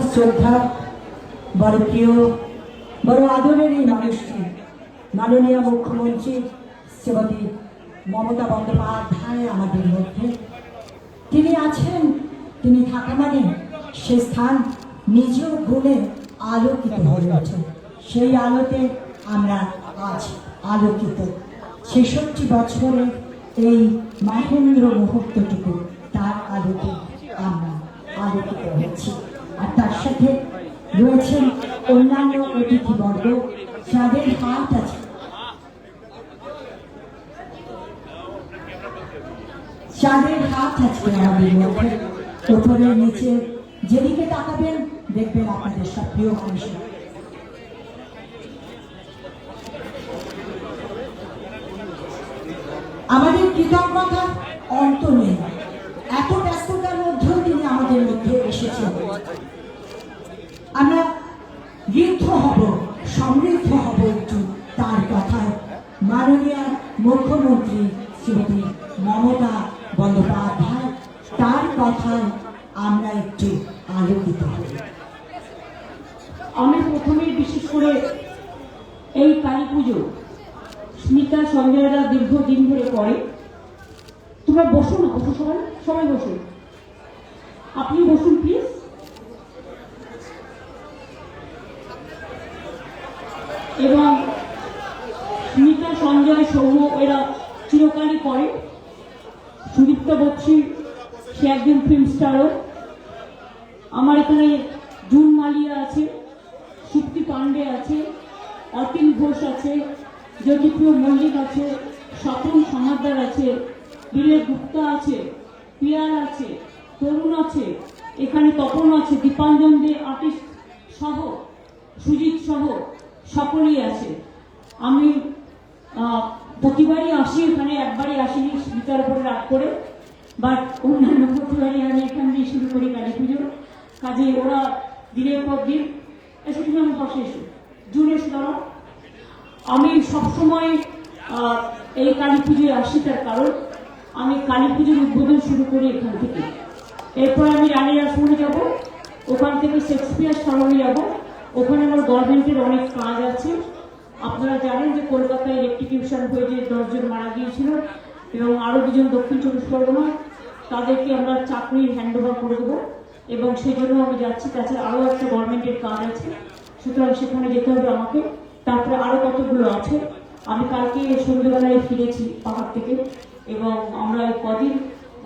শ্রদ্ধা বড় প্রিয় বড় আদরের এই মানুষটি, মাননীয় মুখ্যমন্ত্রী শ্রীমতী মমতা বন্দ্যোপাধ্যায় আমাদের মধ্যে। তিনি আছেন, তিনি থাকা মানে সে স্থান নিজ গুণে আলোকিত হয়ে ওঠে। সেই আলোতে আমরা আজ আলোকিত। ছেষট্টি বছরের এই মহেন্দ্র মুহূর্তটুকু তার আলোতে আমরা আলোকিত হয়েছি। সাথে রয়েছেন অন্যান্য অতিথিবর্গ যাদের হাত আছে। যাদের হাত আজকে আমাদের মধ্যে। উপরে নিচে, যেদিকে তাকাবেন, দেখবেন আপনাদের সব প্রিয় মানুষের আমাদের কৃতজ্ঞতার অন্ত নেই। সমৃদ্ধ হব একটু তার কথায়। মাননীয় মুখ্যমন্ত্রী শ্রীমতী মমতা বন্দ্যোপাধ্যায়, তার কথায় আমরা একটু আলোকিত আমি প্রথমে বিশেষ করে এই কালী পুজো, স্মিতা সঞ্জয়রা দীর্ঘদিন ধরে করে। তোমরা বসো না, বসো সবাই সবাই বসো। আপনি বসুন প্লিজ এবং স্মিতা, সঞ্জয়, সৌম্য এরা চিরকালই করে সুদীপ্ত বক্সি, সে একজন ফিল্ম স্টারও আমার এখানে জুন মালিয়া আছে, সুপ্তি পাণ্ডে আছে, অতীন ঘোষ আছে, জ্যোতিপ্রিয় মল্লিক আছে, স্বপন সমাদ্দার আছে বিলের গুপ্তা আছে, পিয়ার আছে, তরুণ আছে, এখানে তপন আছে, দীপাঞ্জন দে আর্টিস্ট সহ, সুজিত সহ। সকলেই আছে। আমি প্রতিবারই আসি এখানে, একবারই আসিনি স্মিতার উপরে রাগ করে। বাট অন্যান্য প্রতিবারই আমি এখান দিয়ে শুরু করি কালী পুজো। কাজে ওরা দিনের পর দিন, এসে আমার পাশে এসো জুন এসে আমি সবসময় এই কালী পুজোয় আসি তার কারণ, আমি কালী পুজোর উদ্বোধন শুরু করি এখান থেকে। এরপর আমি রানী রাসমণি যাব, ওখান থেকে শেক্সপিয়ার সরণে যাব। ওখানে আমার গভর্নমেন্টের অনেক কাজ আছে। আপনারা জানেন যে কলকাতায় ইলেকট্রিকিউশন হয়ে যে দশজন মারা গিয়েছিল এবং আরও দুজন দক্ষিণ চব্বিশ পরগনা তাদেরকে আমরা চাকরির হ্যান্ড ওভার করে দেবো এবং সেই জন্য আমি যাচ্ছি। তাছাড়া আরও একটা গভর্নমেন্টের কাজ আছে, সুতরাং সেখানে যেতে হবে আমাকে। তারপরে আরও কতগুলো আছে, আমি কালকে সন্ধ্যেবেলায় ফিরেছি পাহাড় থেকে এবং আমরা কদিন,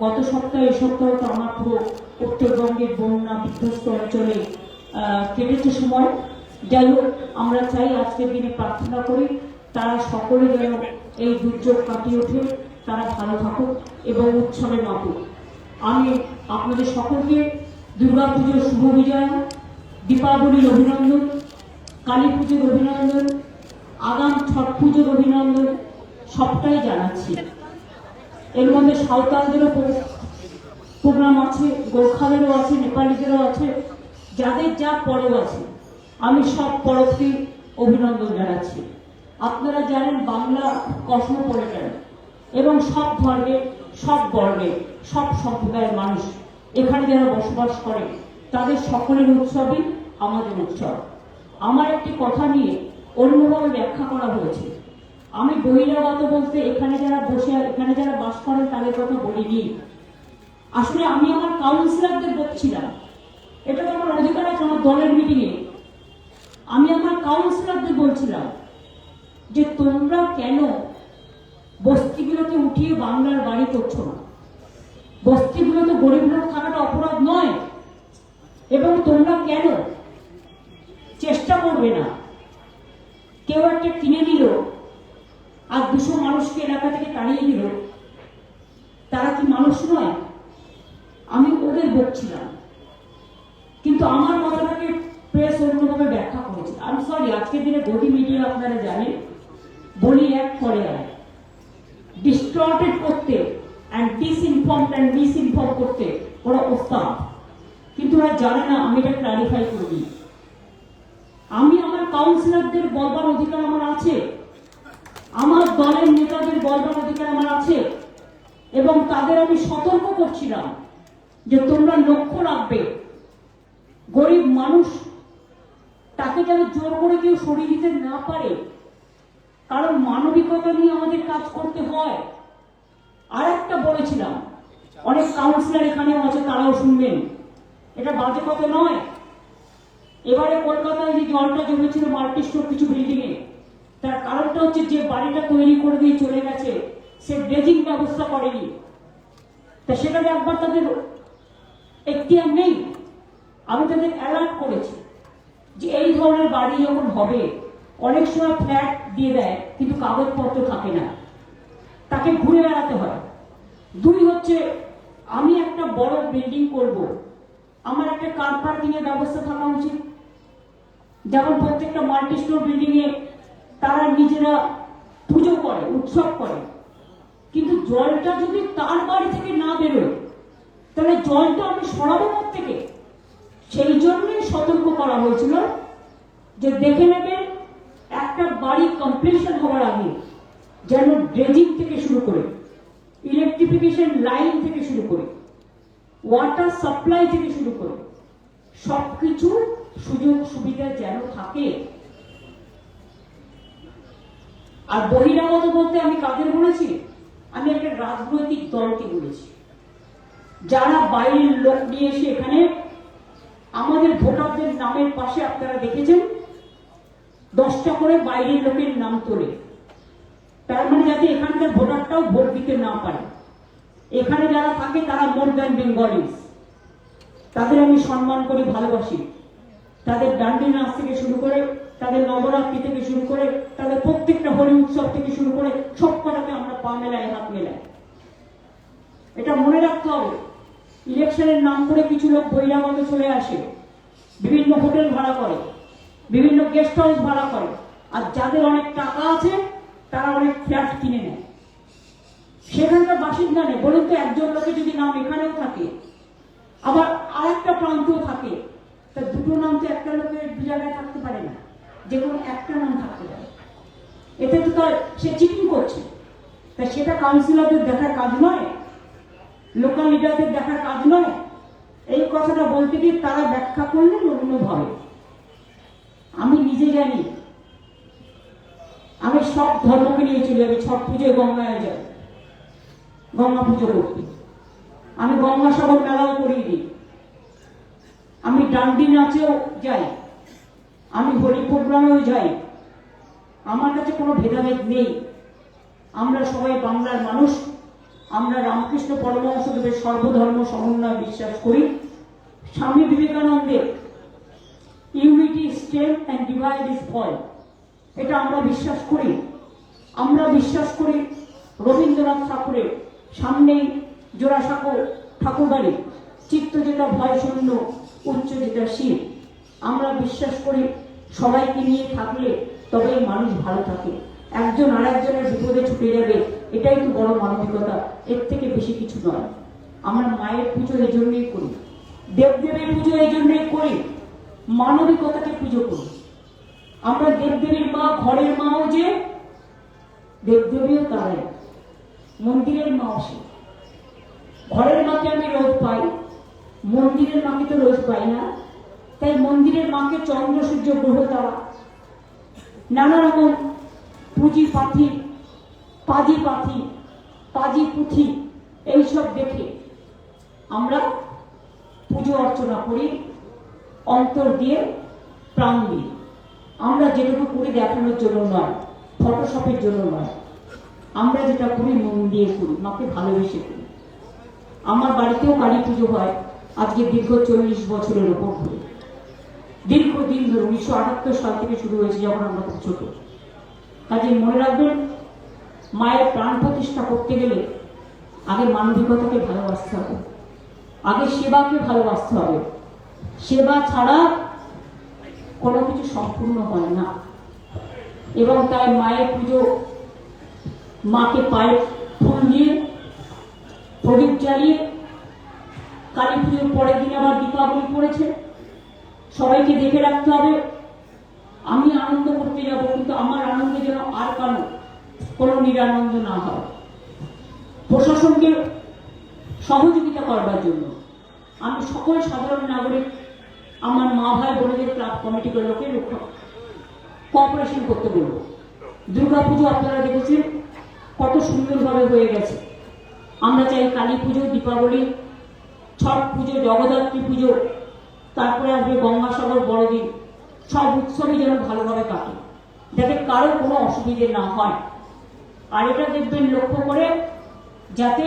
গত সপ্তাহে এই সপ্তাহে তো আমার পুরো উত্তরবঙ্গের বন্যা বিধ্বস্ত অঞ্চলে কেটেছে সময়। যাই হোক, আমরা চাই আজকের দিনে প্রার্থনা করি, তারা সকলে যেন এই দুর্যোগ কাটিয়ে ওঠে, তারা ভালো থাকুক এবং উৎসবে মাতুক আমি আপনাদের সকলকে দুর্গা পুজোর শুভ বিজয়, দীপাবলির অভিনন্দন, কালী পুজোর অভিনন্দন, আগাম ছট পুজোর অভিনন্দন, সবটাই জানাচ্ছি। এর মধ্যে সাঁওতালদেরও প্রোগ্রাম আছে, গোর্খাদেরও আছে, নেপালিদেরও আছে যাদের যা পরব আছে, আমি সব পরবকে অভিনন্দন জানাচ্ছি। আপনারা জানেন বাংলা কসমোপলিটন এবং সব ধর্মের সব বর্ণের সব সম্প্রদায়ের মানুষ এখানে যারা বসবাস করে, তাদের সকলের উৎসবই আমাদের উৎসব। আমার একটি কথা নিয়ে অন্যভাবে ব্যাখ্যা করা হয়েছে। আমি বহিরাগত বলতে এখানে যারা বসে, এখানে যারা বাস করেন তাদের কথা বলিনি। আসলে আমি আমার কাউন্সিলরদের বলছিলাম এটা তো আমার অধিকার আছে আমার দলের মিটিংয়ে আমি আমার কাউন্সিলরদের বলছিলাম যে তোমরা কেন বস্তিগুলোকে উঠিয়ে বাংলার বাড়ি করছ না? বস্তিগুলোতে গরিব লোক থাকাটা অপরাধ নয়। এবং তোমরা কেন চেষ্টা করবে না? কেউ একটা কিনে নিল আর দুশো মানুষকে এলাকা থেকে তাড়িয়ে দিল। তারা কি মানুষ নয়? আমি ওদের বকছিলাম কিন্তু আমার কথাটাকে প্রেস অন্যভাবে ব্যাখ্যা করেছে। আমি সরি আজকের দিনে গতি মিডিয়া আপনারা জানেন। বলি এক করে আর। ডিস্টর্টেড করতে অ্যান্ড ডিসইনফর্ম অ্যান্ড মিসইনফর্ম করতে ওরা ওস্তাদ কিন্তু ওরা জানে না, আমি এটা ক্লারিফাই করে। আমি আমার কাউন্সিলরদের বলবার অধিকার আমার আছে। আমার দলের নেতাদের বলবার অধিকার আমার আছে। এবং তাদের আমি সতর্ক করছিলাম যে তোমরা লক্ষ্য রাখবে। গরিব মানুষ তাকে যেন জোর করে কেউ সরিয়ে দিতে না পারে, কারণ মানবিকতা নিয়ে আমাদের কাজ করতে হয়। আর একটা বলেছিলাম, অনেক কাউন্সিলর এখানে আছে, তারাও শুনবেন। এটা বাজে কথা নয়। এবারে কলকাতায় যে জলটা জমেছিল মাল্টি স্টোর কিছু বিল্ডিং এ, তার কারণটা হচ্ছে যে বাড়িটা তৈরি করে দিয়ে চলে গেছে, সে ড্রেজিং ব্যবস্থা করেনি। তা সেখানে একবার তাদের এখতিয়ার নেই। আমি তাদের অ্যালার্ট করেছি যে এই ধরনের বাড়ি যখন হবে, অনেক সময় ফ্ল্যাট দিয়ে দেয়, কিন্তু কাগজপত্র থাকে না। তাকে ঘুরে বেড়াতে হয়। দুই হচ্ছে, আমি একটা বড় বিল্ডিং করব। আমার একটা কার পার্কিং এর ব্যবস্থা থাকা উচিত। যেমন প্রত্যেকটা মাল্টি স্টোর বিল্ডিং এ তারা নিজেরা পুজো করে, উৎসব করে। কিন্তু জলটা যদি তার বাড়ি থেকে না বেরোয়, তাহলে জলটা আমি সরাবো থেকে সেই জন্যই সতর্ক করা হয়েছিল যে দেখে নেবেন একটা বাড়ি কমপ্লিশন হওয়ার আগে যেন ড্রেজিং থেকে শুরু করে ইলেকট্রিফিকেশন লাইন থেকে শুরু করে ওয়াটার সাপ্লাই থেকে শুরু করে, সবকিছু সুযোগ সুবিধা যেন থাকে। আর বহিরাগত বলতে আমি কাদের বলেছি? আমি একটা রাজনৈতিক দলকে বলেছি। যারা বাইরের লোক নিয়ে এসে এখানে আমাদের ভোটারদের নামের পাশে আপনারা দেখেছেন? দশটা করে বাইরের লোকের নাম তোলে। তার মানে যাতে এখানকার ভোটারটাও ভোট দিতে না পারে। এখানে যারা থাকে, তারা মোর দ্যান বেঙ্গলিস তাদের আমি সম্মান করি, ভালোবাসি। তাদের ডান্ডি নাচ থেকে শুরু করে, তাদের নবরাত্রি থেকে শুরু করে, তাদের প্রত্যেকটা হোলি উৎসব থেকে শুরু করে, সব কটাতে আমরা পা মেলায়, হাত মেলায়। এটা মনে রাখতে হবে। ইলেকশনের নাম করে কিছু লোক বহিরাগত চলে আসে। বিভিন্ন হোটেল ভাড়া করে, বিভিন্ন গেস্ট হাউস ভাড়া করে। আর যাদের অনেক টাকা আছে, তারা অনেক ফ্ল্যাট কিনে নেয়। সেখানকার বাসিন্দা নেই। বলুন তো, একজন লোকের যদি নাম এখানেও থাকে, আবার আরেকটা প্রান্তেও থাকে, তা দুটো নাম তো একটা লোকের দু জায়গায় থাকতে পারে না। যে কোনো একটা নাম থাকতে পারে। এতে তো তার, সে চিটিং করছে। তা সেটা কাউন্সিলরদের দেখার কাজ নয়। লোকাল লিডারদের দেখার কাজ নয়। এই কথাটা বলতে গিয়ে তারা ব্যাখ্যা করলেন অন্যভাবে আমি নিজে জানি। আমি সব ধর্মকে নিয়ে চলে যাবি, ছট পুজোয় গঙ্গায় যাই গঙ্গা পুজো করতে। আমি গঙ্গাসাগর মেলাও করিয়ে দিই। আমি ডান্ডি নাচেও যাই। আমি হোলি প্রোগ্রামেও যাই। আমার কাছে কোনো ভেদাভেদ নেই। আমরা সবাই বাংলার মানুষ। আমরা রামকৃষ্ণ পরমহংসদেবের সর্বধর্ম সমন্বয় বিশ্বাস করি। স্বামী বিবেকানন্দের unity strength and divide is fall এটা আমরা বিশ্বাস করি। আমরা বিশ্বাস করি রবীন্দ্রনাথ ঠাকুরের সামনেই জোড়াসাঁকো ঠাকুরবাড়ি চিত্ত যেটা ভয় শূন্য উচ্চ যেটা শিব আমরা বিশ্বাস করি সবাইকে নিয়ে থাকলে তবেই মানুষ ভালো থাকে। একজন আর একজনের বিপদে ছুটে যাবে। এটাই তো বড় মানবিকতা, এর থেকে বেশি কিছু নয়। আমরা মায়ের পুজো এই জন্যই করি, দেবদেবীর পুজো এই জন্যই করি, মানবিকতাকে পুজো করি। আমরা দেবদেবীর মা, ঘরের মাও যে, দেবদেবীও তারাই। মন্দিরের মাও সে ঘরের মাকে আমি রোজ পাই, মন্দিরের মাকে তো রোজ পাই না। তাই মন্দিরের মাকে চন্দ্র, সূর্য, গ্রহ তারা নানা রকম পুঁজি পাথি পাজি পাথি, পাজি পুঁথি, এইসব দেখে আমরা পুজো অর্চনা করি, অন্তর দিয়ে প্রাণ দিই আমরা যেটুকু করি দেখানোর জন্য নয়, ফটোশপের জন্য নয়। আমরা যেটা করি মন দিয়ে করি, মাকে ভালোবেসে করি। আমার বাড়িতেও কালী পুজো হয়, আজকে দীর্ঘ চল্লিশ বছরের ওপর ধরে। দীর্ঘদিন ধরে উনিশশো আটাত্তর সাল থেকে শুরু হয়েছে যখন আমরা খুব ছোট কাজে মনে রাখবেন মায়ের প্রাণ প্রতিষ্ঠা করতে গেলে আগে মানবিকতাকে ভালোবাসতে হবে। আগে সেবাকে ভালোবাসতে হবে। সেবা ছাড়া কোনো কিছু সম্পূর্ণ হয় না। এবং তাই মায়ের পুজো মাকে পায়ে ফুল দিয়ে, প্রদীপ জ্বালিয়ে, কালী পুজোর পরের দিন আবার দীপাবলি পড়েছে। সবাইকে দেখে রাখতে হবে, আমি আনন্দ করতে যাব, কিন্তু আমার আনন্দে যেন আর কারও কোনো নিরানন্দ না হয়। প্রশাসনকে সহযোগিতা করবার জন্য আমি সকল সাধারণ নাগরিক আমার মা ভাই বোনেদের ক্লাব কমিটি লোকে কোঅপারেশন করতে বলব। দুর্গাপুজো আপনারা দেখেছেন, কত সুন্দরভাবে হয়ে গেছে। আমরা চাই কালী পুজো, দীপাবলি, ছট পুজো, জগদ্ধাত্রী পুজো, তারপরে আসবে গঙ্গাসাগর, বড়দিন। সব উৎসবই যেন ভালোভাবে কাটে। যাতে কারও কোনো অসুবিধে না হয়। আর এটা দেখবেন লক্ষ্য করে যাতে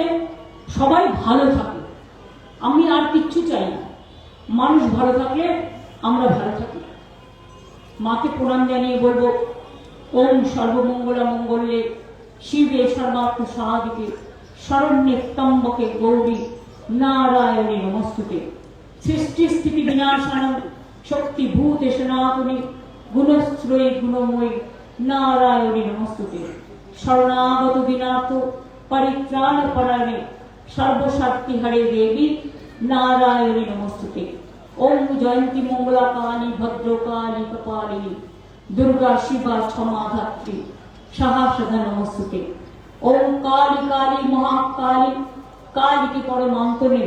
সবাই ভালো থাকে। আমি আর কিচ্ছু চাই না। মানুষ ভালো থাকলে আমরা ভালো থাকি। মাকে প্রণাম জানিয়ে বলব, ওম সর্বমঙ্গলা মঙ্গলে শিবে সর্বার্থ সাহাদিকে শরণ্যে স্তম্ভকে গৌরী নারায়ণী নমস্তুতে। সৃষ্টি স্থিতি বিনাশানম শক্তি ভূতে সনাতনী গুণশ্রয়ী গুণময়ী নারায়ণী নমস্তুতে। শরণাগত দিনাথ পরিত্রাণ পরায়ণে সর্বশক্তি হরে দেবী নারায়ণী নমস্তুতে ওম জয়ন্তী মঙ্গলা কালী ভদ্রকালী কপালিনী দুর্গা শিবা ক্ষমা ধাত্রী সাহসধা নমস্তুতে ওম কালী কালী মহাকালী কালী কি পরমান্তরে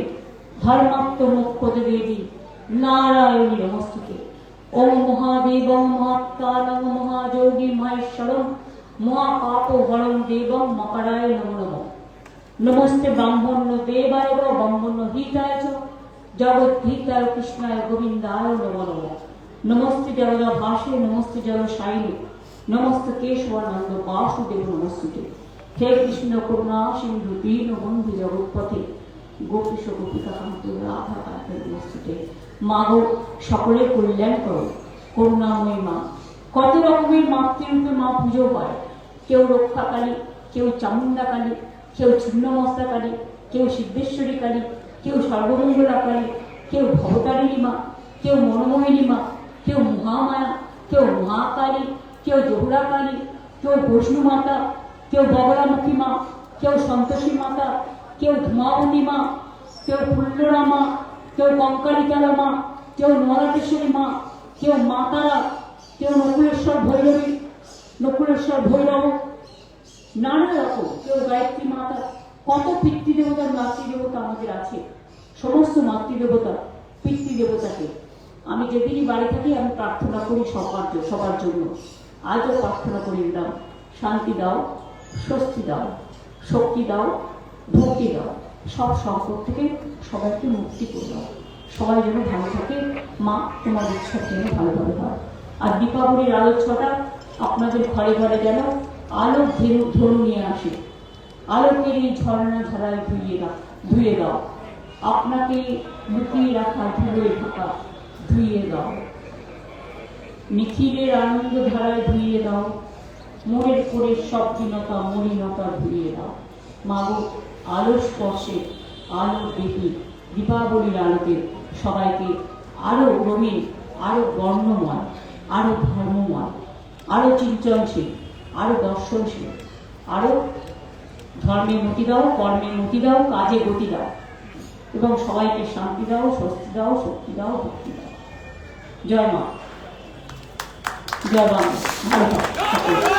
ধর্মাত্ম মুখ্যতে দেবী নারায়ণী নমস্তুতে ওম মহাদেব মহাত্মানং মহাযোগী মহেশ্বরম মহাপাপ হরম দেবম মকরায় নমো নমঃ নমস্তে ব্রাহ্মণ্য দেবায় হিতায় চ জগদ্ধিতায় কৃষ্ণায় গোবিন্দায় নমো নমঃ নমস্তে নমস্তে জল সাইলে নমস্তে কেশবানন্দ বাসুদেব নমস্তুতে হে কৃষ্ণ করুণা সিন্ধু দীন বন্ধু জগৎপথে গোপীশ গোপিকা কান্ত রাধা কান্তের নমস্তুতে মা গো সকলে কল্যাণ করো। করুণাময়ী মা কত রকমের মাতৃরূপে মা পুজো হয়? কেউ রক্ষাকালী, কেউ চামুণ্ডা কালী কেউ ছিন্নমস্তা কালী কেউ সিদ্ধেশ্বরী কালী কেউ সর্বমঙ্গলা কালী কেউ ভবতারিণী মা কেউ মনোমোহিনী মা কেউ মহামায়া, কেউ মহাকালী, কেউ জহুরাকালী, কেউ বৈষ্ণু মাতা কেউ বগলামুখী মা কেউ সন্তোষী মাতা কেউ ধুমাবন্দী মা কেউ ফুল্লরা মা কেউ কঙ্কালিকালা মা কেউ নরাটেশ্বরী মা কেউ মাতারা কেউ নকুলেশ্বর ভৈরবী নকুলেশ্বর ভৈরব, নানা রকম। কেউ গায়ত্রী মাতা, কত পিতৃদেবতা মাতৃদেবতা আমাদের আছে? সমস্ত মাতৃদেবতা, পিতৃদেবতাকে। আমি যেদিনই বাড়ি থাকি, আমি প্রার্থনা করি সবার সবার জন্য। আজও প্রার্থনা করি দাও শান্তি দাও, স্বস্তি দাও, শক্তি দাও, ভক্তি দাও। সব সংকট থেকে সবাইকে মুক্তি করে দাও। সবাই যেন ভালো থাকে, মা তোমার ইচ্ছা যেন ভালোভাবে হয় আর দীপাবলির আলোচনাটা আপনাদের ঘরে ঘরে যেন আলো ধেনু ধরু নিয়ে আসে। আলোকের এই ঝর্ণা ধারায় ধুইয়ে দাও, ধুয়ে দাও। আপনাকে লুকিয়ে রাখা ধুয়ে থাকা ধুইয়ে দাও। নিখিলের আনন্দ ধারায় ধুইয়ে দাও। মোড়ের করে সব মলিনতা ধুইয়ে দাও। মাগো আলো স্পর্শে আলো দেখি দীপাবলির আলোতে সবাইকে আরও রঙিন আরও বর্ণময়। আরও ধর্মময়, আরও চিন্তনশীল, আরও দর্শনশীল, আরও ধর্মে মতি দাও কর্মে মতি দাও কাজে গতি দাও এবং সবাইকে শান্তি দাও, স্বস্তি দাও, শক্তি দাও, ভক্তি দাও। জয় মা। জয় বাংলা।